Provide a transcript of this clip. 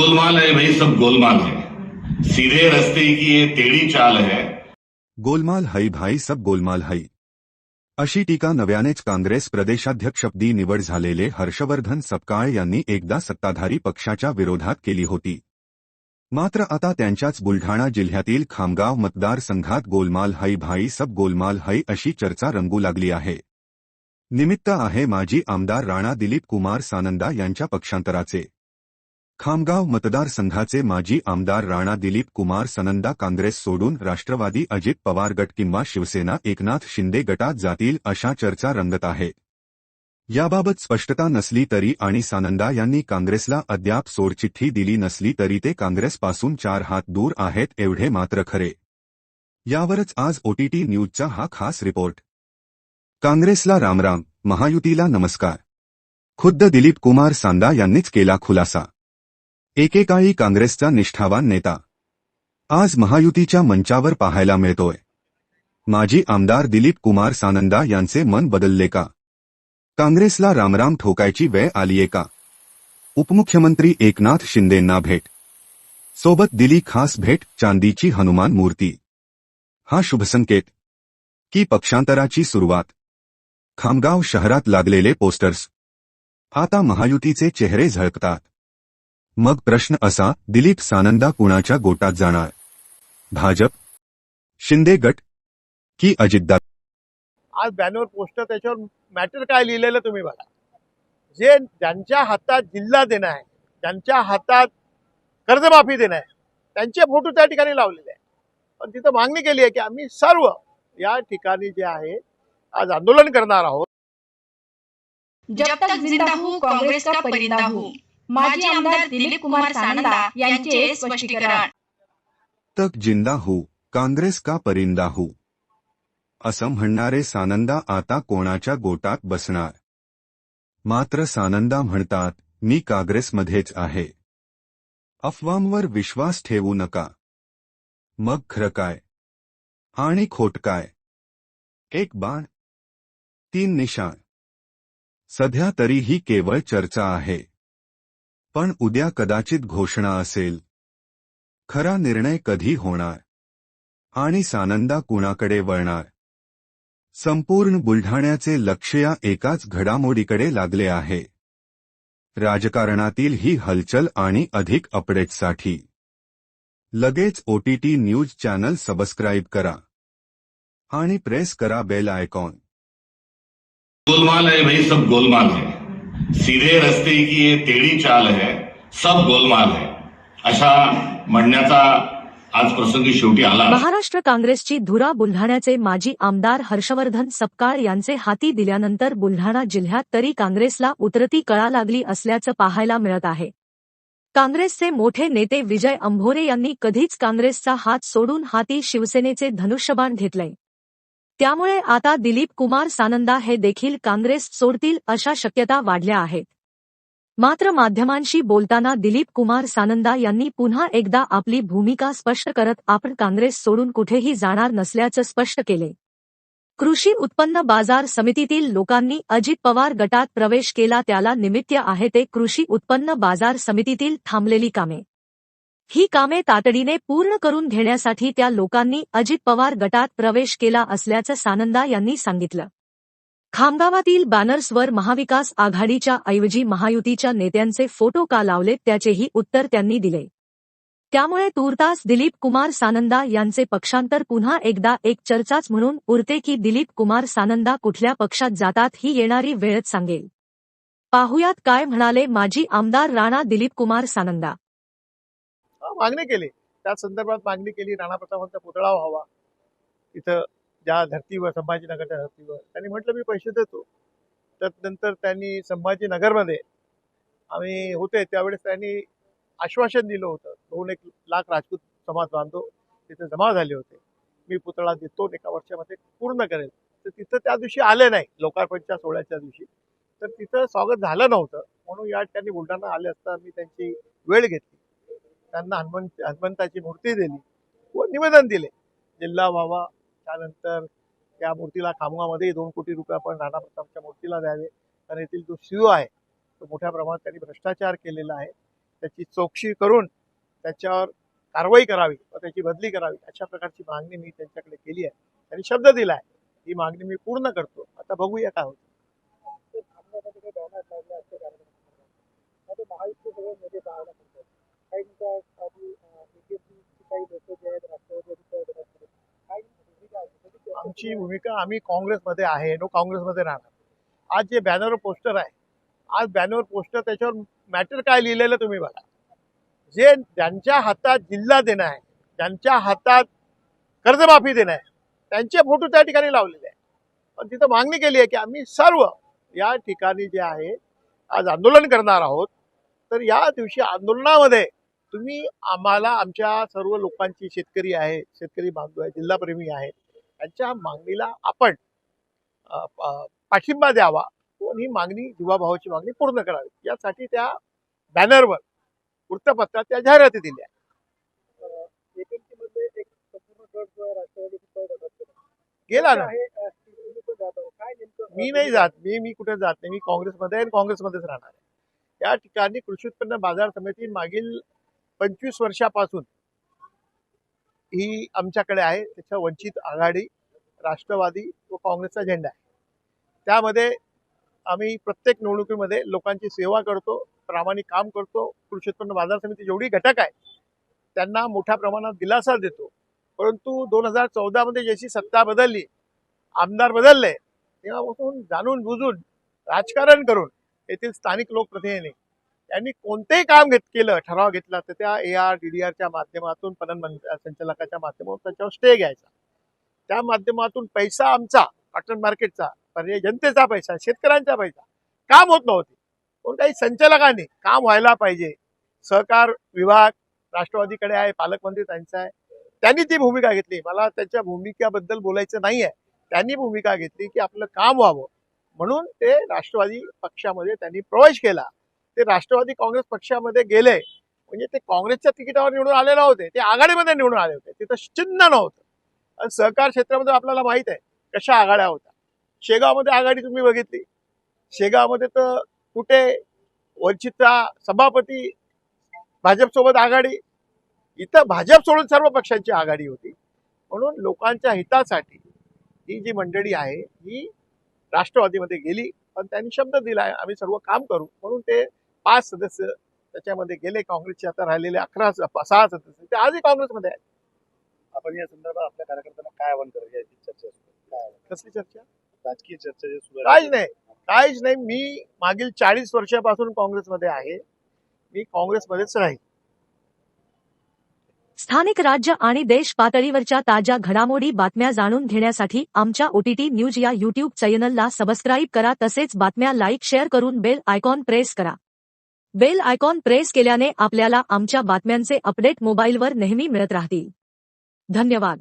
गोलमाल है भाई सब गोलमाल है। सीधे रास्ते की ये टेढ़ी चाल है। गोलमाल है भाई सब गोलमाल है। अशी टीका नव्यानेच काँग्रेस प्रदेशाध्यक्षपदी निवड झालेले हर्षवर्धन सपकाळ यांनी एकदा सत्ताधारी पक्षाच्या विरोधात केली होती. मात्र आता त्यांच्याच बुलढाणा जिल्ह्यातील खामगाव मतदारसंघात गोलमाल है भाई सब गोलमाल है अशी चर्चा रंगू लागली आहे. निमित्त आहे माजी आमदार राणा दिलीप कुमार सानंदा यांच्या पक्षांतराचे. खामगाव मतदारसंघाचे माजी आमदार राणा दिलीप कुमार सनंदा काँग्रेस सोडून राष्ट्रवादी अजित पवार गट किंवा शिवसेना एकनाथ शिंदे गटात जातील अशा चर्चा रंगत आहे. याबाबत स्पष्टता नसली तरी आणि सानंदा यांनी काँग्रेसला अद्याप सोडचिठ्ठी दिली नसली तरी ते काँग्रेसपासून चार हात दूर आहेत एवढे मात्र खरे. यावरच आज ओटीटी न्यूजचा हा खास रिपोर्ट. काँग्रेसला रामराम महायुतीला नमस्कार. खुद्द दिलीप कुमार सांदा यांनीच केला खुलासा. एकेकाळी काँग्रेसचा निष्ठावान नेता. आज महायुतीच्या मंचावर पाहायला मिळतोय. माजी आमदार दिलीप कुमार सानंदा यांचे मन बदलले का? काँग्रेसला रामराम ठोकायची वेळ आलीये का? उपमुख्यमंत्री एकनाथ शिंदेंना भेट. सोबत दिली खास भेट चांदीची हनुमान मूर्ती. हा शुभसंकेत. की पक्षांतराची सुरुवात. खामगाव शहरात लागलेले पोस्टर्स. आता महायुतीचे चेहरे झळकतात. मग प्रश्न असा दिलीप सानंदा कुणाच्या गोटात जाणार? भाजप? शिंदे गट? की अजितदादा? आज बॅनर पोस्टर त्याच्यावर मॅटर काय लिहिलेलं तुम्ही बघा. जे ज्यांच्या हातात जिल्हा देणं आहे ज्यांच्या हातात कर्जमाफी देणं आहे त्यांचे फोटो त्या ठिकाणी लावलेले आहे पण तिथं मागणी केली आहे की आम्ही सर्व या ठिकाणी जे आहे आज आंदोलन करणार आहोत. जब तक जिंदा हूँ कांग्रेस का परिंदा हूँ? माजी आमदार दिलीप कुमार सानंदा यांचे स्पष्टीकरण. तक जिंदा हू काँग्रेस का परिंदा हू? असं म्हणणारे सानंदा आता कोणाच्या गोटात बसणार? मात्र सानंदा म्हणतात मी काँग्रेसमध्येच आहे. अफवांवर विश्वास ठेवू नका. मग खरं काय? आणि खोट काय? एक बाण? तीन निशाण? सध्या तरी ही केवळ चर्चा आहे. पण उद्या कदाचित घोषणा असेल. खरा निर्णय कधी होणार? आणि सानंदा कुणाकडे वळणार? संपूर्ण बुलढाण्याचे लक्ष या एकाच घडामोडीकडे लागले आहे. राजकारणातील ही हलचल आणि अधिक अपडेट्ससाठी लगेच ओटीटी न्यूज चॅनल सबस्क्राईब करा. आणि प्रेस करा बेल आयकॉन. गोलमाल है भाई सब गोलमाल है. सीधे रस्ते की ये टेढ़ी चाल है सब गोलमाल है। अशा म्हणण्याचा आज प्रसंगी शेवटी आला. महाराष्ट्र काँग्रेसची धुरा बुलढाण्याचे माजी आमदार हर्षवर्धन सपकाळ यांचे हाती दिल्यानंतर बुलढाणा जिल्ह्यात तरी काँग्रेसला उतरती कळा लागली असल्याचं पाहायला मिळत आहे. काँग्रेसचे मोठे नेते विजय अंभोरे यांनी कधीच काँग्रेसचा हात सोडून हाती शिवसेनेचे धनुष्यबाण घेतलंय. त्यामुळे आता दिलीप कुमार सानंदा हे देखील काँग्रेस सोडतील अशा शक्यता वाढल्या आहेत. मात्र माध्यमांशी बोलताना दिलीप कुमार सानंदा यांनी पुन्हा एकदा आपली भूमिका स्पष्ट करत आपण काँग्रेस सोडून कुठेही जाणार नसल्याचं स्पष्ट केले. कृषी उत्पन्न बाजार समितीतील लोकांनी अजित पवार गटात प्रवेश केला त्याला निमित्त आहे ते कृषी उत्पन्न बाजार समितीतील थांबलेली कामे. ही कामे तातडीने पूर्ण करून घेण्यासाठी त्या लोकांनी अजित पवार गटात प्रवेश केला असल्याचं सानंदा यांनी सांगितलं. खामगावातील बॅनर्सवर महाविकास आघाडीच्या ऐवजी महायुतीच्या नेत्यांचे फोटो का लावलेत त्याचेही उत्तर त्यांनी दिले. त्यामुळे तूर्तास दिलीप कुमार सानंदा यांचे पक्षांतर पुन्हा एकदा एक चर्चाच म्हणून उरते की दिलीप कुमार सानंदा कुठल्या पक्षात जातात ही येणारी वेळच सांगेल. पाहुयात काय म्हणाले माजी आमदार राणा दिलीप कुमार सानंदा. मागणी केली. त्या संदर्भात मागणी केली राणा प्रतापांचा पुतळा व्हावा. इथं ज्या धर्तीवर संभाजीनगरच्या धर्तीवर त्यांनी म्हटलं मी पैसे देतो. त्यानंतर त्यांनी संभाजीनगरमध्ये आम्ही होते त्यावेळेस त्यांनी आश्वासन दिलं होतं. दोन एक लाख राजपूत समाज बांधव तिथे जमा झाले होते. मी पुतळा देतो एका वर्षामध्ये पूर्ण करेल. तर तिथं त्या दिवशी आले नाही लोकार्पणच्या सोहळ्याच्या दिवशी. तर तिथं स्वागत झालं नव्हतं. म्हणून या ठिकाणी बुलढाणा आले असता मी त्यांची वेळ घेतली. त्यांना हनुमंत हनुमंताची मूर्ती दिली. व निवेदन दिले. जिल्हा व्हावा त्यानंतर त्या मूर्तीला खामगामध्ये दोन कोटी रुपये आपण राणा प्रतापच्या मूर्तीला द्यावे. कारण येथील जो सीओ आहे तो मोठ्या प्रमाणात त्यांनी भ्रष्टाचार केलेला आहे. त्याची चौकशी करून त्याच्यावर कारवाई करावी व त्याची बदली करावी अशा प्रकारची मागणी मी त्यांच्याकडे केली आहे. त्यांनी शब्द दिला आहे. ही मागणी मी पूर्ण करतो. आता बघूया काय होतं. आमची भूमिका आम्ही काँग्रेसमध्ये आहे नो काँग्रेसमध्ये राहणार. आज जे बॅनरवर पोस्टर आहे आज बॅनरवर पोस्टर त्याच्यावर मॅटर काय लिहिलेलं तुम्ही बघा. जे ज्यांच्या हातात जिल्हा देणं आहे ज्यांच्या हातात कर्जमाफी देणं आहे त्यांचे फोटो त्या ठिकाणी लावलेले आहे पण तिथं मागणी केली आहे की आम्ही सर्व या ठिकाणी जे आहे आज आंदोलन करणार आहोत. तर या दिवशी आंदोलनामध्ये तुम्ही आम्हाला आमच्या सर्व लोकांची शेतकरी आहे शेतकरी बांधव आहे जिल्हाप्रेमी आहेत त्यांच्या मागणीला आपण पाठिंबा द्यावा. व ही मागणी जीवाभावाची मागणी पूर्ण करावी. यासाठी त्या बॅनरवर वृत्तपत्रात त्या जाहिराती दिल्या गेला ना. मी नाही जात. मी मी कुठे जात नाही. मी काँग्रेसमध्ये आहे आणि काँग्रेसमध्येच राहणार आहे. या ठिकाणी कृषी उत्पन्न बाजार समिती मागील पंचवीस वर्षापासून ही आमच्याकडे आहे. त्याच्या वंचित आघाडी राष्ट्रवादी व काँग्रेसचा झेंडा आहे. त्यामध्ये आम्ही प्रत्येक निवडणुकीमध्ये लोकांची सेवा करतो प्रामाणिक काम करतो. कृषी उत्पन्न बाजार समिती जेवढी घटक आहे त्यांना मोठ्या प्रमाणात दिलासा देतो. परंतु दोन हजार चौदामध्ये जशी सत्ता बदलली आमदार बदलले तेव्हापासून जाणून बुजून राजकारण करून येथील स्थानिक लोकप्रतिनिधी यांनी कोणतेही काम घेत केलं ठराव घेतला तर त्या ए आर डी डी आरच्या माध्यमातून पणन संचालकाच्या माध्यमातून त्याच्यावर स्टे घ्यायचा. त्या माध्यमातून पैसा आमचा कॉटन मार्केटचा पर्याय जनतेचा पैसा शेतकऱ्यांचा पैसा काम होत नव्हते. कोणत्याही संचालकांनी काम व्हायला पाहिजे. सहकार विभाग राष्ट्रवादीकडे आहे पालकमंत्री त्यांचा आहे. त्यांनी ती भूमिका घेतली. मला त्याच्या भूमिकेबद्दल बोलायचं नाही आहे. त्यांनी भूमिका घेतली की आपलं काम व्हावं. म्हणून ते राष्ट्रवादी पक्षामध्ये त्यांनी प्रवेश केला. ते राष्ट्रवादी काँग्रेस पक्षामध्ये गेले म्हणजे ते काँग्रेसच्या तिकिटावर निवडून आलेले होते ते आघाडीमध्ये निवडून आले होते तिथं चिन्ह नव्हतं. आणि सहकार क्षेत्रामध्ये आपल्याला माहीत आहे कशा आघाड्या होत्या. शेगावमध्ये आघाडी तुम्ही बघितली. शेगावमध्ये तर कुठे वंचितचा सभापती भाजपसोबत आघाडी इथं भाजप सोडून सर्व पक्षांची आघाडी होती. म्हणून लोकांच्या हितासाठी ही जी मंडळी आहे ही राष्ट्रवादीमध्ये गेली पण त्यांनी शब्द दिला आहे आम्ही सर्व काम करू म्हणून ते पाच सदस्य त्याच्यामध्ये गेले काँग्रेसचे आता राहिलेले अकरा सहा सदस्य. ते आजही काँग्रेसमध्ये आहेत. आपण या संदर्भात आपल्या कार्यकर्त्यांना काय आवाहन करायचं याची चर्चा सुरू आहे? कसली चर्चा? राजकीय चर्चा जे सुरू आहे. काहीच नाही. काहीच नाही. मी मागील चाळीस वर्षापासून काँग्रेसमध्ये आहे. मी काँग्रेसमध्येच राहील स्थानिक राज्य आणि देश पातळीवरच्या ताज्या घडामोडी बातम्या जाणून घेण्यासाठी आमच्या ओटीटी न्यूज या यूट्यूब चॅनलला सबस्क्राईब करा तसेच बातम्या लाईक शेअर करून बेल आयकॉन प्रेस करा. बेल आयकॉन प्रेस केल्याने आपल्याला आमच्या बातम्यांचे अपडेट मोबाईलवर नेहमी मिळत राहतील. धन्यवाद.